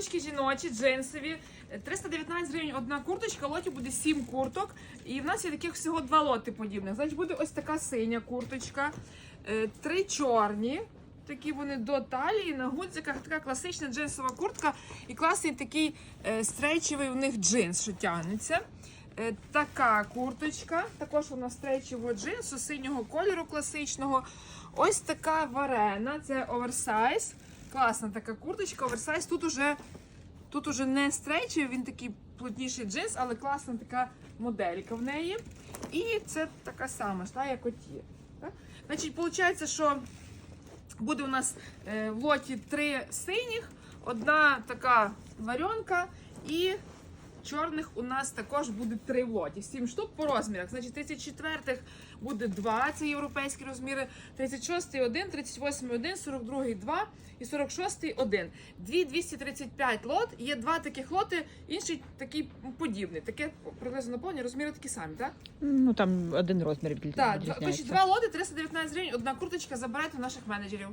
курточки жіночі, джинсові. Е, 319 гривень одна курточка, лоті буде 7 курток. І в нас є таких всього два лоти подібних. Значить, буде ось така синя курточка, е, три чорні. Такі вони до талії на гудзиках, така класична джинсова куртка і класний такий е, стрейчевий у них джинс, що тягнеться. Е, така курточка, також вона стрейчевого джинсу, синього кольору класичного. Ось така варена, це оверсайз. Класна така курточка, оверсайз. Тут уже, тут уже не стрейчевий, він такий плотніший джинс, але класна така моделька в неї. І це така сама, ж, як оті. Так? Значить, виходить, що буде у нас е, в лоті три синіх, одна така варенка і чорних у нас також буде три лоті. Сім штук по розмірах. Значить, 34-х буде два, це європейські розміри, 36-й один, 38-й один, 42-й два і 46-й один. Дві 235 лот, є два таких лоти, інший такий подібний. Таке приблизно наповнення, розміри такі самі, так? Ну там один розмір від- Так, два- два лоти, 319 гривень, одна курточка, забирайте у наших менеджерів.